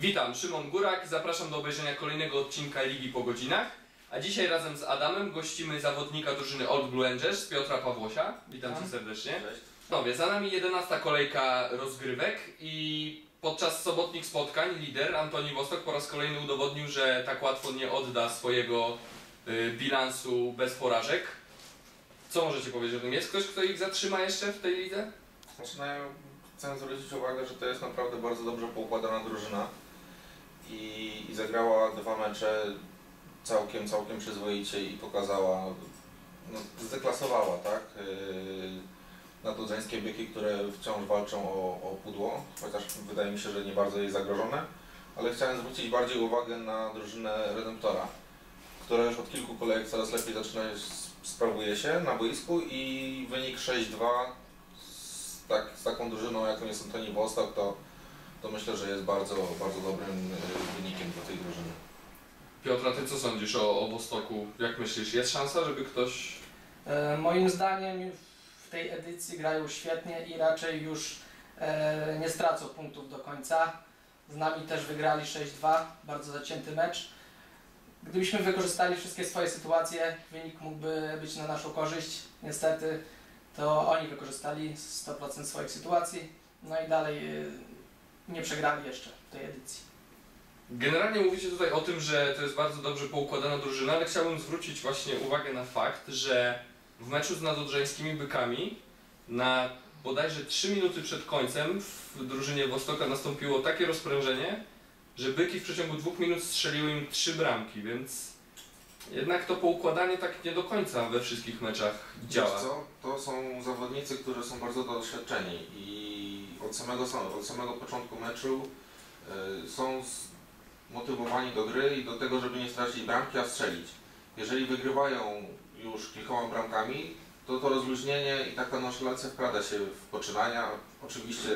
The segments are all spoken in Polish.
Witam, Szymon Górak, zapraszam do obejrzenia kolejnego odcinka Ligi po godzinach. A dzisiaj razem z Adamem gościmy zawodnika drużyny Old Blue Angels, Piotra Pawłosia. Witam Cię serdecznie. Cześć. Panowie, za nami 11 kolejka rozgrywek i podczas sobotnich spotkań lider Antoni Wostok po raz kolejny udowodnił, że tak łatwo nie odda swojego y, bilansu bez porażek. Co możecie powiedzieć o tym? Jest ktoś, kto ich zatrzyma jeszcze w tej lidze? Znaczy, no, chcę zwrócić uwagę, że to jest naprawdę bardzo dobrze poukładana drużyna i, i zagrała dwa mecze całkiem, całkiem przyzwoicie i pokazała, no, zdeklasowała, tak? Yy, Nadodrzańskie byki, które wciąż walczą o, o pudło, chociaż wydaje mi się, że nie bardzo jest zagrożone, ale chciałem zwrócić bardziej uwagę na drużynę Redemptora, która już od kilku kolejek coraz lepiej zaczyna, sprawuje się na boisku i wynik 6-2 z, tak, z taką drużyną, jaką jest Antoni Wostok, to, to myślę, że jest bardzo, bardzo dobrym y, wynikiem dla tej drużyny. Piotra, ty co sądzisz o, o Wostoku? Jak myślisz, jest szansa, żeby ktoś... E, Moim zdaniem w tej edycji grają świetnie i raczej już e, nie stracą punktów do końca. Z nami też wygrali 6-2, bardzo zacięty mecz. Gdybyśmy wykorzystali wszystkie swoje sytuacje, wynik mógłby być na naszą korzyść. Niestety to oni wykorzystali 100% swoich sytuacji, no i dalej e, nie przegrali jeszcze w tej edycji. Generalnie mówicie tutaj o tym, że to jest bardzo dobrze poukładana drużyna, ale chciałbym zwrócić właśnie uwagę na fakt, że w meczu z nadodrzańskimi bykami na bodajże 3 minuty przed końcem w drużynie Wostoka nastąpiło takie rozprężenie, że byki w przeciągu dwóch minut strzeliły im trzy bramki, więc jednak to poukładanie tak nie do końca we wszystkich meczach działa. Wiesz co? To są zawodnicy, którzy są bardzo doświadczeni i od samego, od samego początku meczu y, są motywowani do gry i do tego, żeby nie stracić bramki, a strzelić. Jeżeli wygrywają już kilkoma bramkami, to to rozluźnienie i taka nonszalancja wkrada się w poczynania. Oczywiście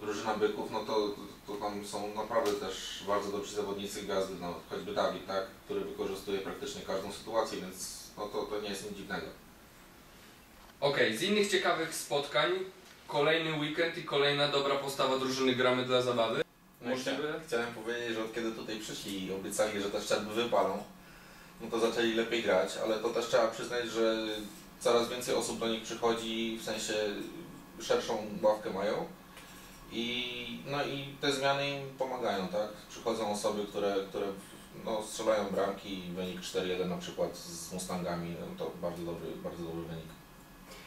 drużyna byków, no to, to tam są naprawdę też bardzo dobrzy zawodnicy gwiazdy, no choćby Dawid, tak, który wykorzystuje praktycznie każdą sytuację, więc no to, to nie jest nic dziwnego. Okej, z innych ciekawych spotkań kolejny weekend i kolejna dobra postawa drużyny gramy dla zabawy. No Możliwe? Chciałem powiedzieć, że od kiedy tutaj przyszli i obiecali, że te szczerby wypalą, no to zaczęli lepiej grać, ale to też trzeba przyznać, że coraz więcej osób do nich przychodzi, w sensie szerszą ławkę mają. I, no i te zmiany im pomagają, tak? Przychodzą osoby, które, które no, strzelają bramki i wynik 4-1 na przykład z Mustangami, no to bardzo dobry, bardzo dobry wynik.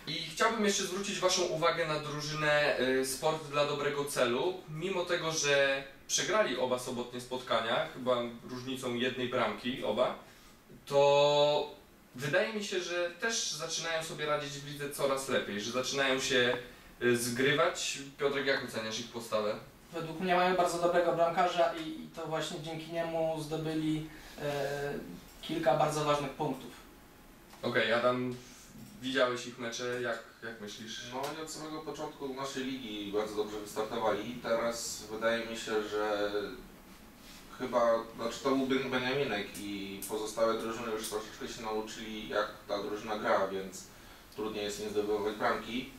I chciałbym jeszcze zwrócić Waszą uwagę na drużynę y, Sport dla Dobrego Celu. Mimo tego, że przegrali oba sobotnie spotkania, chyba różnicą jednej bramki oba, to wydaje mi się, że też zaczynają sobie radzić w lidze coraz lepiej, że zaczynają się y, zgrywać. Piotrek, jak oceniasz ich postawę? Według mnie mają bardzo dobrego bramkarza i, i to właśnie dzięki niemu zdobyli e, kilka bardzo ważnych punktów. Okej, Adam, widziałeś ich mecze, jak, jak myślisz? No oni od samego początku naszej ligi bardzo dobrze wystartowali. Teraz wydaje mi się, że chyba, znaczy to był Ben- Beniaminek i pozostałe drużyny już troszeczkę się nauczyli jak ta drużyna gra, więc trudniej jest im zdobywać bramki.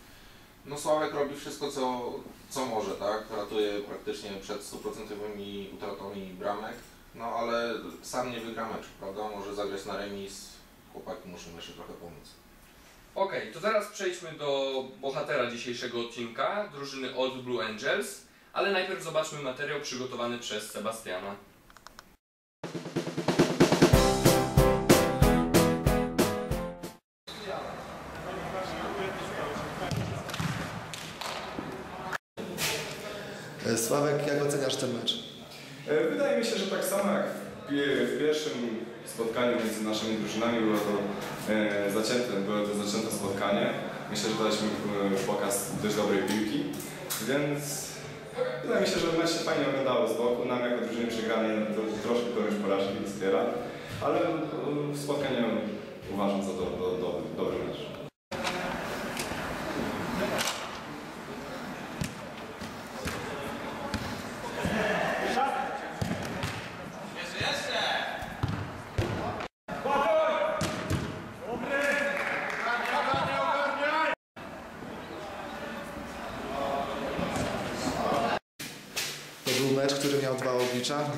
No Sławek robi wszystko co, co może, tak? Ratuje praktycznie przed stuprocentowymi utratami bramek. No ale sam nie wygra meczu, prawda? Może zagrać na remis. Chłopaki muszą jeszcze trochę pomóc. Okej, to teraz przejdźmy do bohatera dzisiejszego odcinka, drużyny Old Blue Angels, ale najpierw zobaczmy materiał przygotowany przez Sebastiana. E, Sławek, jak oceniasz ten mecz? E, Wydaje mi się, że tak samo jak w, pie- w pierwszym spotkaniu między naszymi drużynami było to zacięte, było to zacięte spotkanie. Myślę, że daliśmy e, pokaz dość dobrej piłki, więc wydaje mi się, że mecz się fajnie oglądało z boku. Nam jako drużynie przegranej to troszkę kogoś porażki wspiera, ale e, spotkanie uważam za do, do, do, dobry mecz.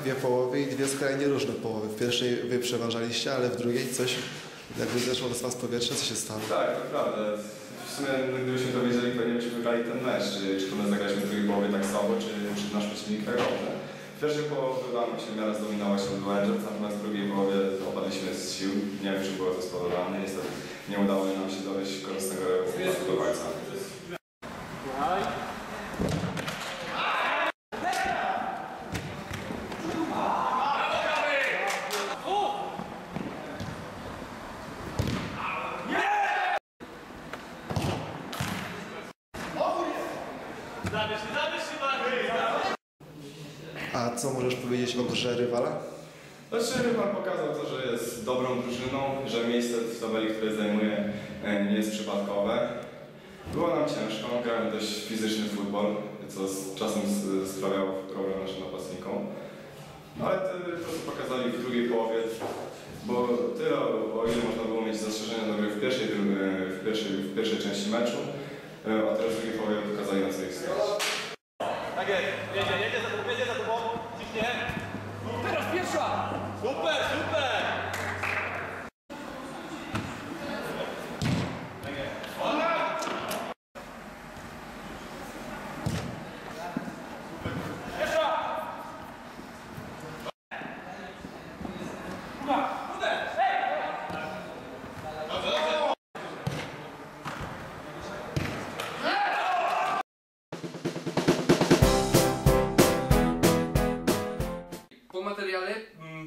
Dwie połowy i dwie skrajnie różne połowy. W pierwszej wy przeważaliście, ale w drugiej coś jakby zeszło do was powietrze, co się stało? Tak, to prawda. W sumie gdybyśmy to wiedzieli, pewnie byśmy wygrali ten mecz. Czy, czy to my zagraliśmy w drugiej połowie tak słabo, czy, czy nasz przeciwnik tak dobrze. W pierwszej połowie wam się w miarę zdominował się od Rangers, natomiast w drugiej połowie opadliśmy z sił. Nie wiem, czy było to spowodowane. Niestety nie udało nam się dowieść korzystnego rezultatu do końca. A co możesz powiedzieć o grze rywala? Znaczy, pan pokazał to, że jest dobrą drużyną, że miejsce w tabeli, które zajmuje, e, nie jest przypadkowe. Było nam ciężko, grałem dość fizyczny futbol, co z czasem sprawiało problem naszym napastnikom. No ale to, co pokazali w drugiej połowie, bo tyle, o ile można było mieć zastrzeżenia do gry w pierwszej, w pierwszej, w pierwszej części meczu, a teraz połowie pokazali na co stać. Tak jest, jedzie, jedzie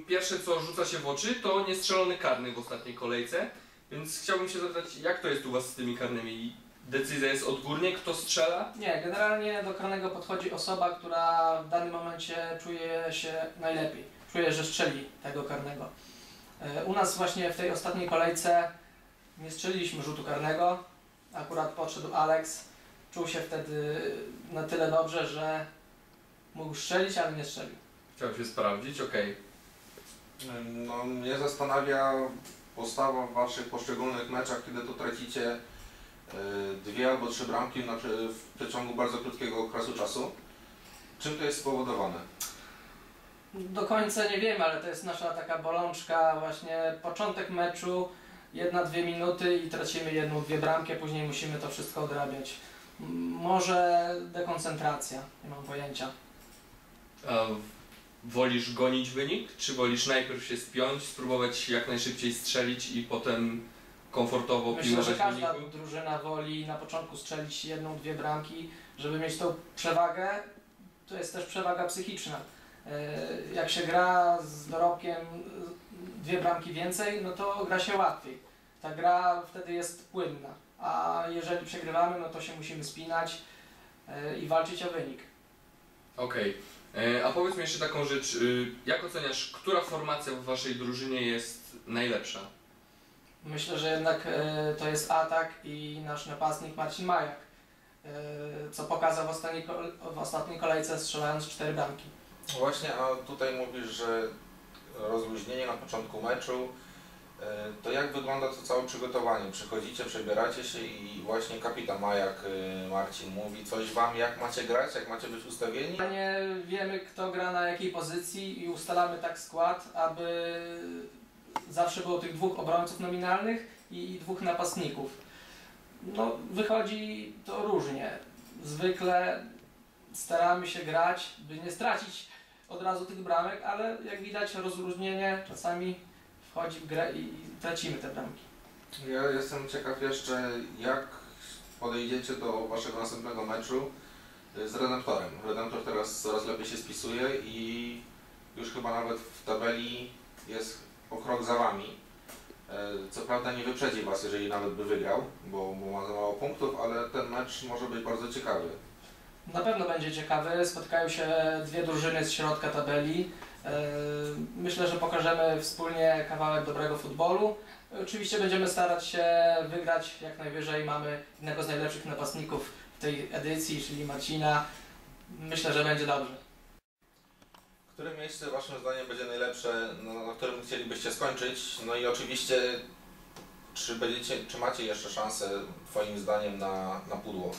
pierwsze co rzuca się w oczy to niestrzelony karny w ostatniej kolejce, więc chciałbym się zapytać jak to jest u Was z tymi karnymi? Decyzja jest odgórnie, kto strzela? Nie, generalnie do karnego podchodzi osoba, która w danym momencie czuje się najlepiej. Czuje, że strzeli tego karnego. E, U nas właśnie w tej ostatniej kolejce nie strzeliliśmy rzutu karnego. Akurat podszedł Alex. Czuł się wtedy na tyle dobrze, że mógł strzelić, ale nie strzelił. Chciałem się sprawdzić, okej. No, mnie zastanawia postawa w waszych poszczególnych meczach, kiedy tu tracicie e, dwie albo trzy bramki w przeciągu bardzo krótkiego okresu czasu. Czym to jest spowodowane? Do końca nie wiemy, ale to jest nasza taka bolączka, właśnie początek meczu, jedna, dwie minuty i tracimy jedną, dwie bramki, później musimy to wszystko odrabiać. Może dekoncentracja, nie mam pojęcia. A wolisz gonić wynik, czy wolisz najpierw się spiąć, spróbować jak najszybciej strzelić i potem komfortowo Myślę, pilnować że każda wyniku? drużyna woli na początku strzelić jedną, dwie bramki, żeby mieć tą przewagę. To jest też przewaga psychiczna. E, Jak się gra z dorobkiem e, dwie bramki więcej, no to gra się łatwiej. Ta gra wtedy jest płynna. A jeżeli przegrywamy, no to się musimy spinać e, i walczyć o wynik. Okej. E, A powiedz mi jeszcze taką rzecz, y, jak oceniasz, która formacja w Waszej drużynie jest najlepsza? Myślę, że jednak e, to jest atak i nasz napastnik Marcin Majak, e, co pokazał w ostatniej, w ostatniej kolejce strzelając cztery bramki. Właśnie, a tutaj mówisz, że rozluźnienie na początku meczu. E, To jak wygląda to całe przygotowanie? Przychodzicie, przebieracie się i właśnie kapitan Majak e, Marcin mówi coś wam, jak macie grać, jak macie być ustawieni? Nie wiemy, kto gra na jakiej pozycji i ustalamy tak skład, aby zawsze było tych dwóch obrońców nominalnych i dwóch napastników. No, wychodzi to różnie. Zwykle staramy się grać, by nie stracić od razu tych bramek, ale jak widać rozróżnienie czasami wchodzi w grę i tracimy te bramki. Ja jestem ciekaw jeszcze, jak podejdziecie do waszego następnego meczu e, z Redemptorem. Redemptor teraz coraz lepiej się spisuje i już chyba nawet w tabeli jest o krok za wami. E, Co prawda nie wyprzedzi was, jeżeli nawet by wygrał, bo, bo ma za mało punktów, ale ten mecz może być bardzo ciekawy. Na pewno będzie ciekawy. Spotkają się dwie drużyny z środka tabeli. Yy, Myślę, że pokażemy wspólnie kawałek dobrego futbolu. Oczywiście będziemy starać się wygrać jak najwyżej. Mamy jednego z najlepszych napastników w tej edycji, czyli Marcina. Myślę, że będzie dobrze. Które miejsce waszym zdaniem będzie najlepsze, na, na którym chcielibyście skończyć? No i oczywiście, czy, będziecie, czy macie jeszcze szansę, twoim zdaniem, na, na pudło?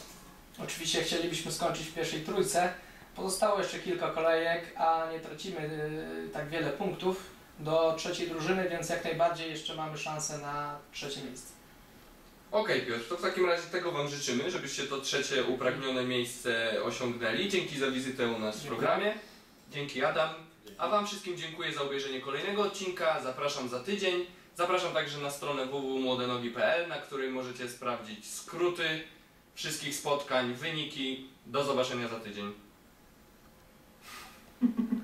Oczywiście chcielibyśmy skończyć w pierwszej trójce, Pozostało jeszcze kilka kolejek, a nie tracimy y, tak wiele punktów do trzeciej drużyny, więc jak najbardziej jeszcze mamy szansę na trzecie miejsce. Okej Piotr, to w takim razie tego Wam życzymy, żebyście to trzecie upragnione miejsce osiągnęli. Dzięki za wizytę u nas w programie. Dzięki Adam. A Wam wszystkim dziękuję za obejrzenie kolejnego odcinka. Zapraszam za tydzień. Zapraszam także na stronę www.młodenogi.pl, na której możecie sprawdzić skróty wszystkich spotkań, wyniki. Do zobaczenia za tydzień. Mm-hmm.